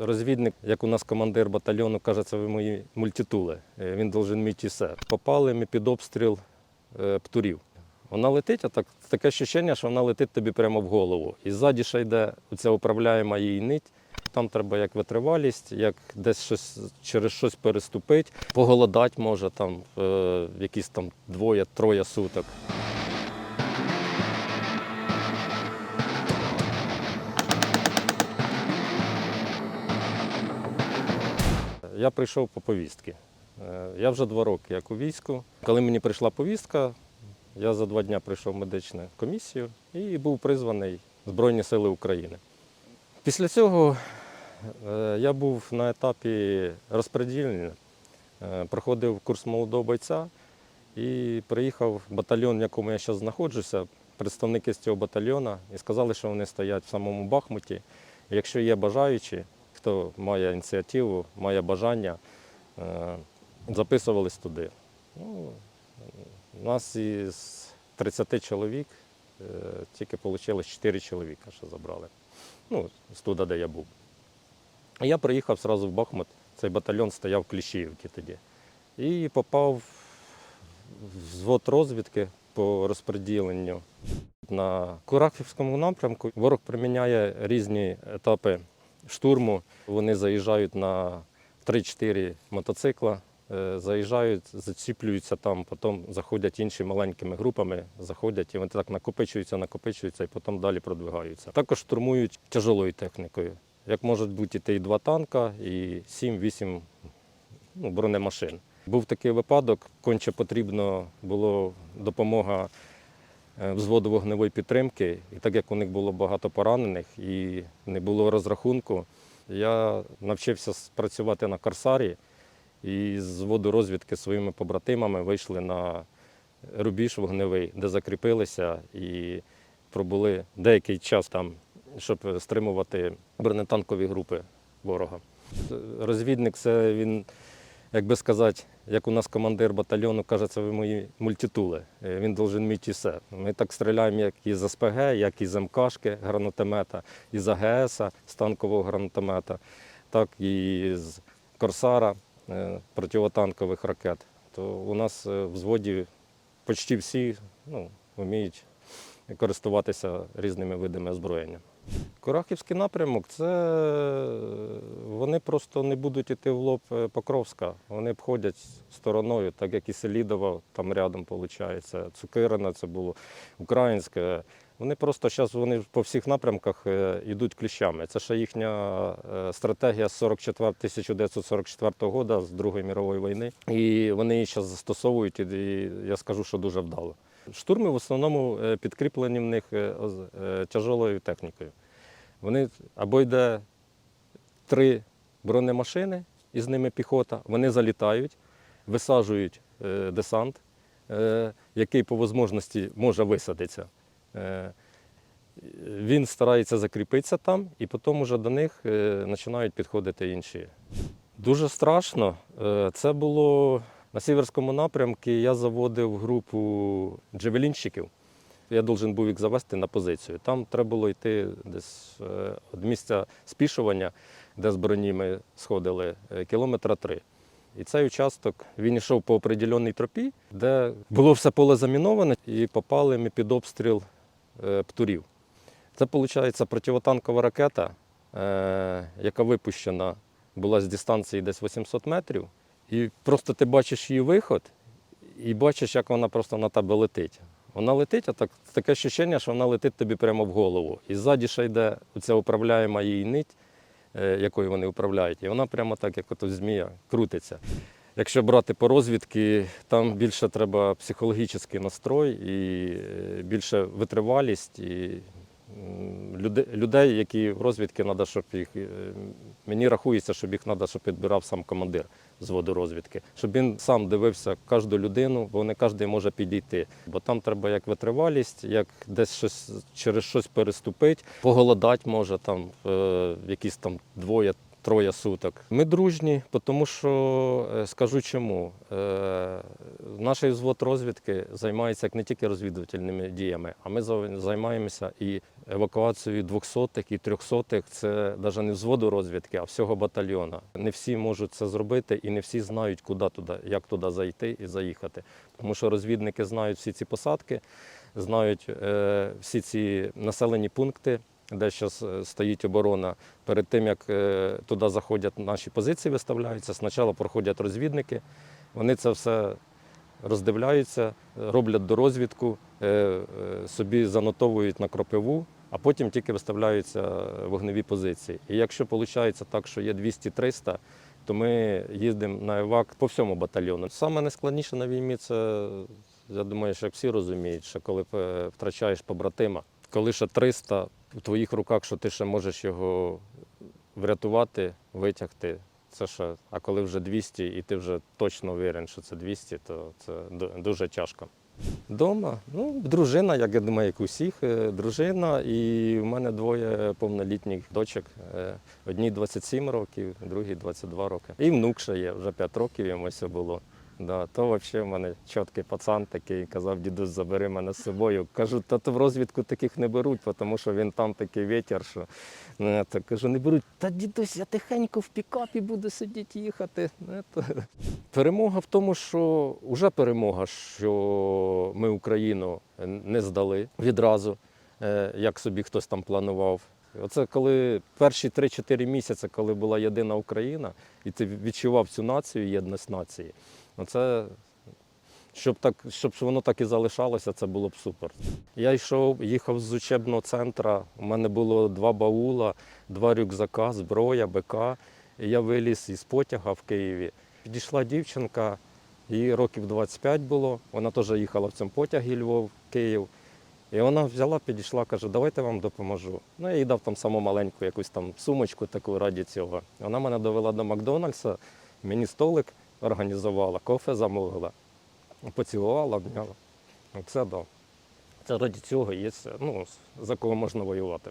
Розвідник, як у нас командир батальйону, каже, це ви мої мультитули. Е, Він должен вміти все. Попали ми під обстріл е, птурів. Вона летить, а так, таке відчуття, що вона летить тобі прямо в голову. І ззаді ще йде оця управляєма її нить. Там треба як витривалість, як десь щось через щось переступити, поголодати може там е, якісь там двоє-троє суток. Я прийшов по повістки. Е, Я вже два роки як у війську. Коли мені прийшла повістка, я за два дні прийшов в медичну комісію і був призваний Збройні Сили України. Після цього е, я був на етапі розподілення, е, проходив курс молодого бойця і приїхав в батальйон, в якому я зараз знаходжуся, представники з цього батальйону, і сказали, що вони стоять в самому Бахмуті. Якщо є бажаючі, хто має ініціативу, має бажання, е, записувались туди. Ну, у нас із 30 чоловік е, тільки вийшло 4 чоловіка, що забрали. Ну, з туди, де я був. Я приїхав одразу в Бахмут, цей батальйон стояв в Кліщіївці тоді. І попав в взвод розвідки по розподіленню. На Курахівському напрямку ворог приміняє різні етапи штурму. Вони заїжджають на 3-4 мотоцикла, е, заїжджають, заціплюються там, потім заходять інші маленькими групами, заходять і вони так накопичуються, накопичуються і потім далі продвигаються. Також штурмують тяжелою технікою. Як можуть бути і два танка, і 7-8 ну, бронемашин. Був такий випадок, конче потрібно було допомога взводу вогневої підтримки. І так як у них було багато поранених і не було розрахунку, я навчився працювати на корсарі і з взводу розвідки своїми побратимами вийшли на рубіж вогневий, де закріпилися і пробули деякий час там, щоб стримувати бронетанкові групи ворога. Розвідник це він, як би сказати, як у нас командир батальйону каже, це ви мої мультитули. Е, Він должен вміти все. Ми так стріляємо як із СПГ, як із МКшки гранатомета, із АГС, з танкового гранатомета, так і з Корсара е, противотанкових ракет. То у нас е, в взводі почти всі ну, вміють користуватися різними видами озброєння. Курахівський напрямок це е, вони просто не будуть йти в лоб е, Покровська. Вони обходять стороною, так як і Селідова там рядом виходить. Цукирина це було українське. Вони просто зараз вони по всіх напрямках е, йдуть кліщами. Це ще їхня е, стратегія з 44 1944 року, з Другої мірової війни. І вони її зараз застосовують, і я скажу, що дуже вдало. Штурми в основному е, підкріплені в них е, е, тяжелою технікою. Вони або йде три бронемашини, і з ними піхота, вони залітають, висаджують десант, який по можливості може висадитися. Він старається закріпитися там, і потім уже до них починають підходити інші. Дуже страшно. Це було на сіверському напрямку. Я заводив групу джевелінщиків. Я должен був їх завести на позицію. Там треба було йти десь е, від місця спішування, де з броні ми сходили, е, кілометра три. І цей участок він йшов по определеній тропі, де було все поле заміноване, і попали ми під обстріл е, птурів. Це, виходить, противотанкова ракета, яка випущена була з дистанції десь 800 метрів. І просто ти бачиш її виход, і бачиш, як вона просто на тебе летить. Вона летить, а так, таке відчуття, що вона летить тобі прямо в голову. І ззаді ще йде ця управляєма її нить, е, якою вони управляють, і вона прямо так, як ото змія, крутиться. Якщо брати по розвідки, там більше треба психологічний настрой і е, більше витривалість. І людей, які розвідки треба, щоб їх. е, Мені рахується, щоб їх треба, щоб підбирав сам командир зводу розвідки, щоб він сам дивився кожну людину, бо не кожен може підійти. Бо там треба як витривалість, як десь щось через щось переступити, поголодати може там е, якісь там двоє. Троє суток. Ми дружні, тому що е, скажу чому. Е, Наш взвод розвідки займається як не тільки розвідувальними діями, а ми займаємося і евакуацією двохсотих і трьохсотих. Це навіть не взводу розвідки, а всього батальйона. Не всі можуть це зробити і не всі знають, куди туди, як туди зайти і заїхати. Тому що розвідники знають всі ці посадки, знають е, всі ці населені пункти, де зараз стоїть оборона. Перед тим як е, туди заходять наші позиції, виставляються. Спочатку проходять розвідники. Вони це все роздивляються, роблять дорозвідку, е, е, собі занотовують на кропиву, а потім тільки виставляються вогневі позиції. І якщо виходить так, що є 200-300, то ми їздимо на евак по всьому батальйону. Саме найскладніше на війні це, я думаю, що всі розуміють, що коли е, втрачаєш побратима, коли ще 300 в твоїх руках, що ти ще можеш його врятувати, витягти. Це ще, а коли вже 200 і ти вже точно уверен, що це 200, то це дуже тяжко. Дома, ну, дружина, як я думаю, як у всіх, е, дружина, і в мене двоє повнолітніх дочок. Е, Одній 27 років, другій 22 роки. І внук ще є, вже 5 років йому все було. Да, то взагалі в мене чіткий пацан такий казав, дідусь, забери мене з собою. Кажу, та то в розвідку таких не беруть, тому що він там такий вітер, що ну, то, кажу, не беруть. Та дідусь, я тихенько в пікапі буду сидіти їхати. Ну, то... Перемога в тому, що вже перемога, що ми Україну не здали відразу, е, як собі хтось там планував. Оце коли перші 3-4 місяці, коли була єдина Україна, і ти відчував цю націю, єдність нації. Оце, щоб, так, щоб воно так і залишалося, це було б супер. Я йшов, їхав з учебного центру, у мене було два баула, два рюкзака, зброя, БК. Я виліз із потяга в Києві. Підійшла дівчинка, їй років 25 було. Вона теж їхала в цьому потягі Львов, Київ. І вона взяла, підійшла, каже, давайте я вам допоможу. Ну, я їй дав там саму маленьку якусь там сумочку таку раді цього. Вона мене довела до Макдональдса, мені столик організувала, кофе замовила, поцілувала, обняла. Це да. Це раді цього є, ну, за кого можна воювати.